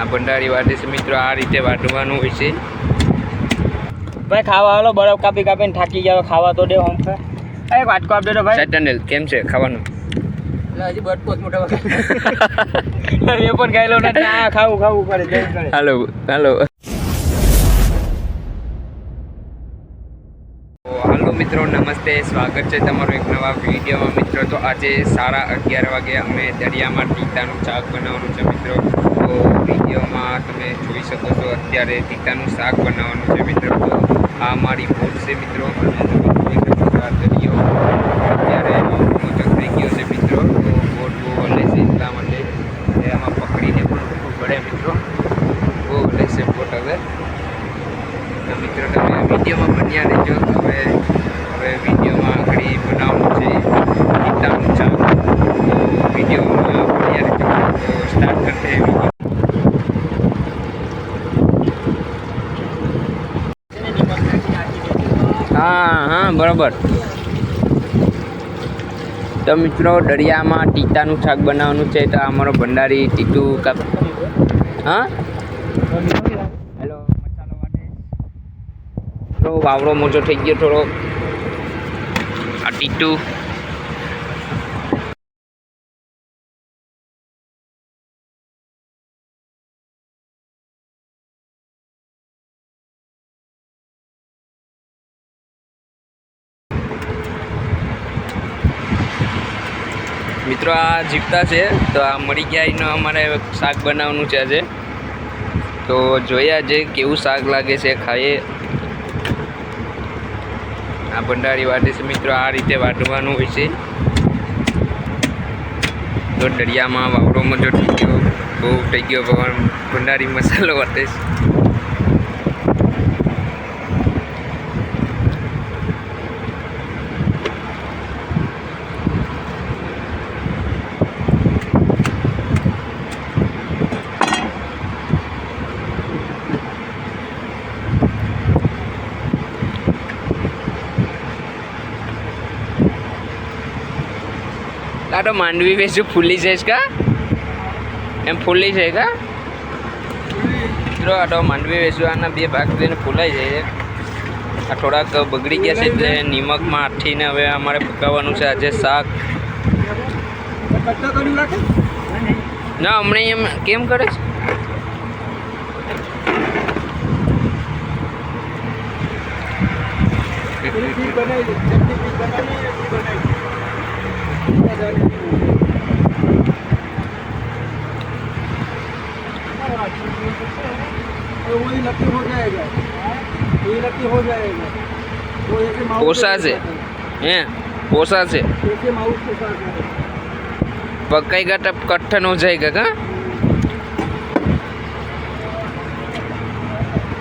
આ ભંડારી વાટે છે મિત્રો આ રીતે વાટવાનું હોય છે. ભાઈ ખાવા હાલો બરફ કાપી કાપીને થાકી ગયા ખાવા તો દે હોમ એ વાટકો આપ તો ભાઈ. સેટનેલ કેમ છે ખાવાનું? હજી બટકો મોટા એ પણ ખાઈ લો ને ખાવું ખાવું કરે જઈ કરે હાલો હાલો. તો મિત્રો નમસ્તે સ્વાગત છે તમારો એક નવા વિડીયોમાં. મિત્રો તો આજે સાડા અગિયાર વાગે અમે દરિયામાં ટીકાનું શાક બનાવવાનું છે મિત્રો. તો વિડીયોમાં તમે જોઈ શકો છો અત્યારે ટીકાનું શાક બનાવવાનું છે મિત્રો. તો આ મારી બોટ છે મિત્રો. અને તમે જોઈ શકો છો આ દરિયો. અત્યારે મોટો થઈ ગયો છે મિત્રો. તો બોટ બહુ હલે છે એટલા માટે. એમાં પકડીને પણ ઊભું પડે મિત્રો. બહુ હલે છે બોટ હવે. મિત્રો તમે વિડીયોમાં બન્યા રહેજો. હવે હવે વિડીયોમાં આગળ બનાવવાનું છે ગીતાનું શાક. તો બન્યા રહેજો. સ્ટાર્ટ કરતે हैं હા, બરાબર. તો મિત્રો, દરિયામાં ટીટાનું શાક બનાવવાનું છે તો અમારો ભંડારી ટીટુ કાપ હા? હેલો, મસાલો વાટે થોડો વાવડો મોટો થઈ ગયો થોડો આ ટીટુ. મિત્રો, આ જીવતા છે. તો આ મરી ગયા એનો અમારે શાક બનાવવાનું છે આજે. તો જોઈએ આજે કેવું શાક લાગે છે ખાઈએ. આ ભંડારી વાટે છે મિત્રો, આ રીતે વાટવાનું હોય છે. તો દરિયામાં વાવડો મજો થઈ ગયો બહુ થઈ ગયો ભગવાન, ભંડારી મસાલો વાટે છે. આ તો માંડવી વેચું, ફૂલી છે જ કા? એમ ફૂલી છે કા? મિત્રો આ તો માંડવી વેચું આના બે ભાગ થઈને ફૂલાઈ જાય છે. આ થોડાક બગડી ગયા છે એટલે નિમકમાં આઠીને હવે અમારે પકાવવાનું છે આજે શાક. ના, હમણાં એમ કેમ કરે છે? वही नकली हो जाएगा ये नकली हो जाएगा वो ऐसे माउस પોસા છે હે પોસા છે ऐसे माउस के साथ है પકાઈ ગયા કઠ્ઠન હો જાયગા કા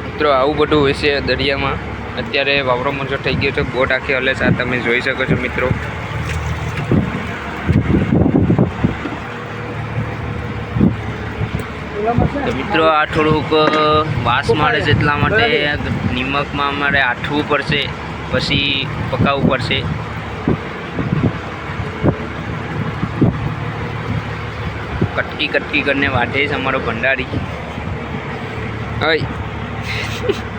મિત્રો આવું બધું હોય છે દરિયામાં અત્યારે વાવડો મોજો થઈ ગયો છે બોટ આખી હલે છે આ તમે જોઈ શકો છો મિત્રો તો મિત્રો આ થોડુંક વાસ મારે છે એટલા માટે નિમકમાં અમારે આઠવું પડશે પછી પકાવવું પડશે. કટકી કટકી કરીને વાટે છે અમારો ભંડારી. ઓય.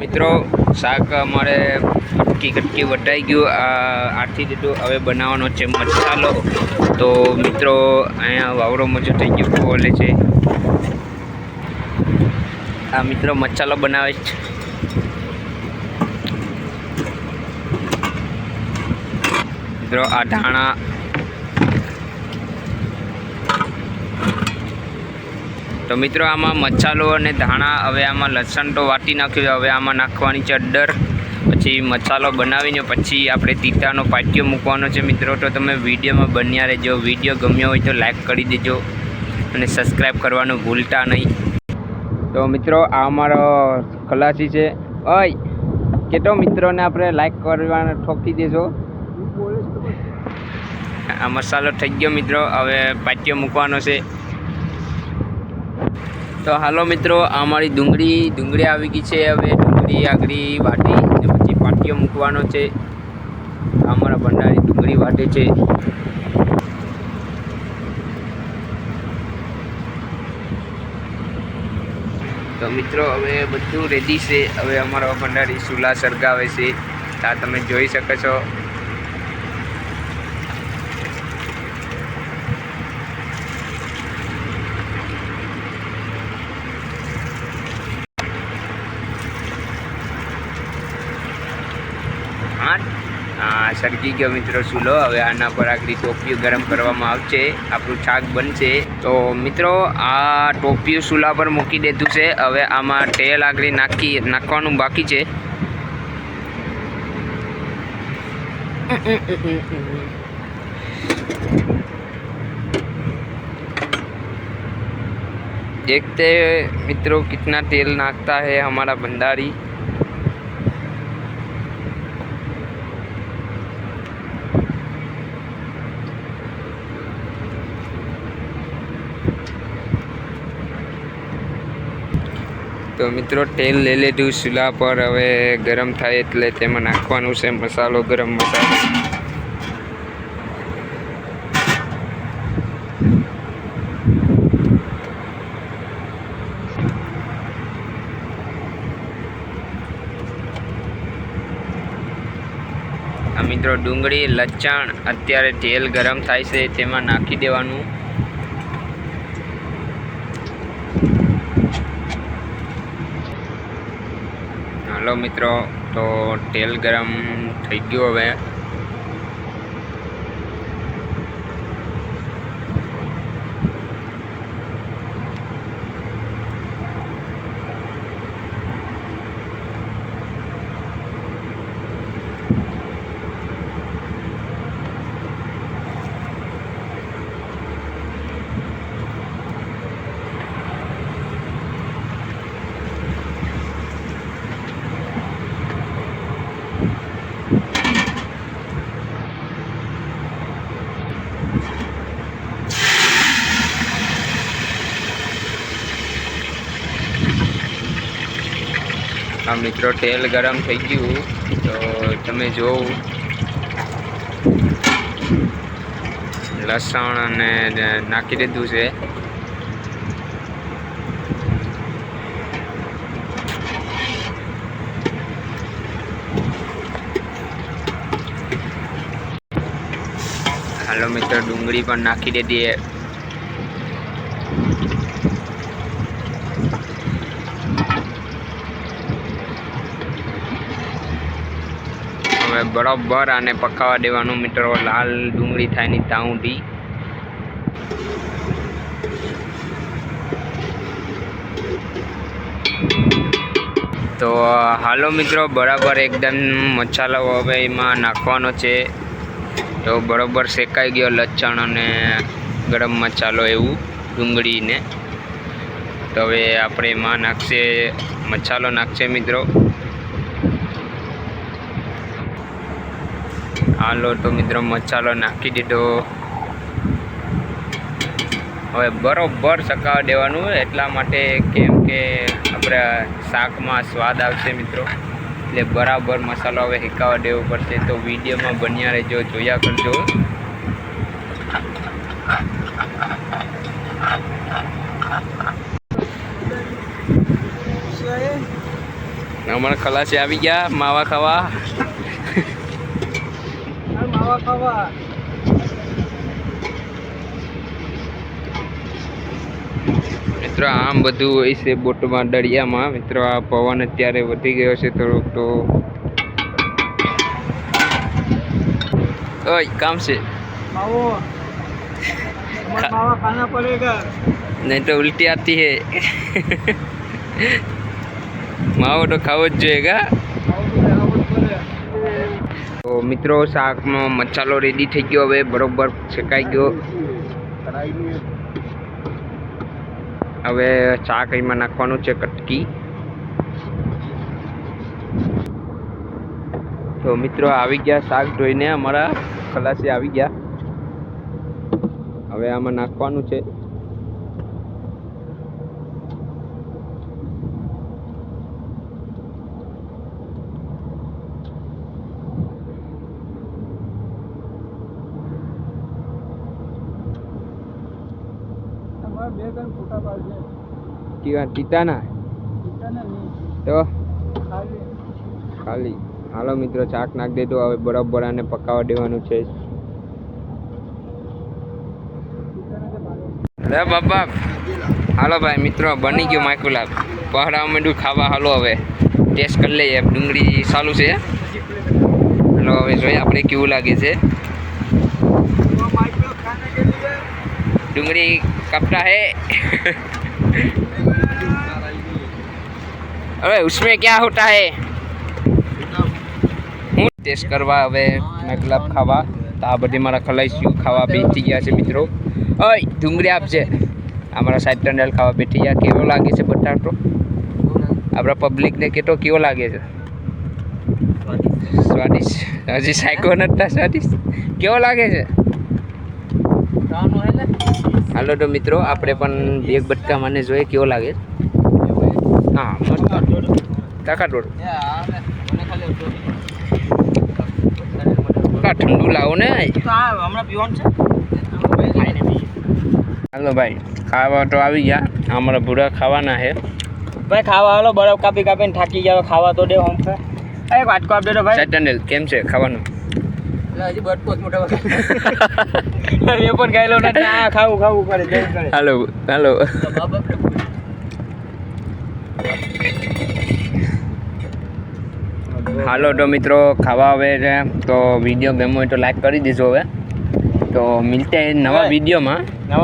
મિત્રો, શાક અમારે કટકી કટકી વટાઈ ગયું. આ આથી દીધું. હવે બનાવવાનો છે મસાલો. તો મિત્રો, અહીંયા વાવડો મજો થઈ ગયો. બોલે છે? આ મિત્રો મસાલો બનાવે છે. મિત્રો, આ ધાણા તો મિત્રો આમાં મસાલો અને ધાણા, હવે આમાં લસણ તો વાટી નાખ્યું હવે આમાં નાખવાની છે અડ્ડર. પછી મસાલો બનાવીને પછી આપણે તીતાનો પાટિયો મૂકવાનો છે મિત્રો. તો તમે વિડીયોમાં બન્યા રહેજો. વીડિયો ગમ્યો હોય તો લાઈક કરી દેજો અને સબસ્ક્રાઈબ કરવાનું ભૂલતા નહીં. તો મિત્રો, આ અમારો ખલાસી છે. ઓય કેટલો મિત્રોને આપણે લાઈક કરવાને ઠોકી દેજો. આ મસાલો થઈ ગયો મિત્રો. હવે પાટિયો મૂકવાનો છે. તો હાલો મિત્રો, આ અમારી ડુંગળી ડુંગળી આવી ગઈ છે હવે ડુંગળી આગળ વાટી અને પછી પાટીઓ મૂકવાનો છે. આ અમારા ભંડારી ડુંગળી વાટે છે. તો મિત્રો, હવે બધું રેડી છે. હવે અમારો ભંડારી સુલા સળગાવે છે. આ તમે જોઈ શકો છો. સળગી ગયો મિત્રો ચૂલો હવે આના પર આગળ ટોપિયું ગરમ કરવામાં આવશે આપણું શાક બનશે તો મિત્રો આ ટોપિયું ચૂલા પર મૂકી દીધું છે હવે આમાં તેલ આગળ નાખી નાખવાનું બાકી છે देखते हैं मित्रों कितना तेल नाकता है हमारा भंडारी તો મિત્રો, તેલ લઈ લીધું. ચૂલા પર હવે ગરમ થાય એટલે તેમાં નાખવાનું છે મસાલો, ગરમ મસાલો. મિત્રો, ડુંગળી લચણ અત્યારે તેલ ગરમ થાય છે, તેમાં નાખી દેવાનું. હાલો મિત્રો તો તેલ ગરમ થઈ ગયું હવે. આ મિત્રો, તેલ ગરમ થઈ ગયું. તો તમે જોવો. લસણ અને નાખી દીધું છે. હાલો મિત્રો, ડુંગળી પણ નાખી દીધી હવે બરોબર આને પકાવવા દેવાનું. મિત્રો, લાલ ડુંગળી થાયની તાઉંથી તો, હાલો મિત્રો, બરાબર એકદમ મસાલો હવે એમાં નાખવાનો છે. તો બરાબર શેકાઈ ગયો લચ્છણ અને ગરમ મસાલો એવું, ડુંગળીને. તો હવે આપણે એમાં નાખશે, મસાલો નાખશે મિત્રો. હાલો તો મિત્રો મસાલો નાખી દીધો. હવે બરોબર સકાવા દેવાનું એટલા માટે કેમ કે આપણે શાકમાં સ્વાદ આવશે મિત્રો. એટલે બરાબર મસાલો હવે હિકાવા દેવો પડશે. તો વિડીયોમાં બન્યા રહેજો, જોયા કરજો. હમણાં ખલાસી આવી ગયા, માવા ખાવા. ખાવા ખાવા મિત્રો આમ બધું હોય છે બોટમાં દરિયામાં. મિત્રો આ પવન અત્યારે વધી ગયો છે થોડોક તો. કામ છે. નહીં તો ઉલટી આતી હે. માવો તો ખાવો જ જોઈએગા તો મિત્રો, શાકનો મસાલો રેડી થઈ ગયો હવે, બરોબર શેકાઈ ગયો. હવે શાક એમાં નાખવાનું છે કટકી. તો મિત્રો, આવી ગયા શાક ધોઈને, અમારા ખલાસી આવી ગયા. હવે આમાં નાખવાનું છે. બે ત્રણ ફોટા તો? ખાલી. હાલો મિત્રો ચાક નાખ દેજો હવે બરાબર આને પકાવવા દેવાનું છે. રે બાપા હાલો ભાઈ મિત્રો બની ગયું માઇકુલાબ પહાડા માંડું ખાવા. હાલો હવે ટેસ્ટ કરી લઈએ. ડુંગળી સારું છે. હાલો હવે જોઈએ આપણે કેવું લાગે છે. ડુંગળી कपड़ा है अरे उसमें क्या होता है હું ટેસ્ટ કરવા હવે મતલબ ખાવા તો આ બધી મારા ખલાઈસીઓ ખાવા બેઠી ગયા છે મિત્રો ઓય ડુંગળી આપજે અમારા સાહેબ ટંડલ ખાવા બેઠી ગયા કેવો લાગે છે બટાટો આપણા પબ્લિકને કેટલો કેવો લાગે છે સ્વાદિષ્ટ હજી સાયકો નથી સ્વાદિષ્ટ કેવો લાગે છે હાલો તો મિત્રો આપણે પણ એક બટકા મને જોઈએ કેવો લાગે? હા કાકા દોડ કાકા ઠંડુ લાવો ને. હમણાં પીવાનું છે. હાલો ભાઈ ખાવા તો આવી ગયા. અમારા ભૂરા ખાવાના છે. ભાઈ ખાવા હાલો બરફ કાપી કાપીને થાકી ગયા ખાવા તો દે હોમ એક વાટકો આપી દેજો ભાઈ કેમ છે ખાવાનું? હજી બટકો મોટા એ પણ ગાયલો નથી આ ખાવું ખાવું કરે જઈ કરે હાલો હાલો. હાલો તો મિત્રો ખાવા આવે છે. તો વીડિયો ગમ્યો હોય તો લાઈક કરી દેજો હવે. તો મિલતે નવા વિડીયોમાં નવા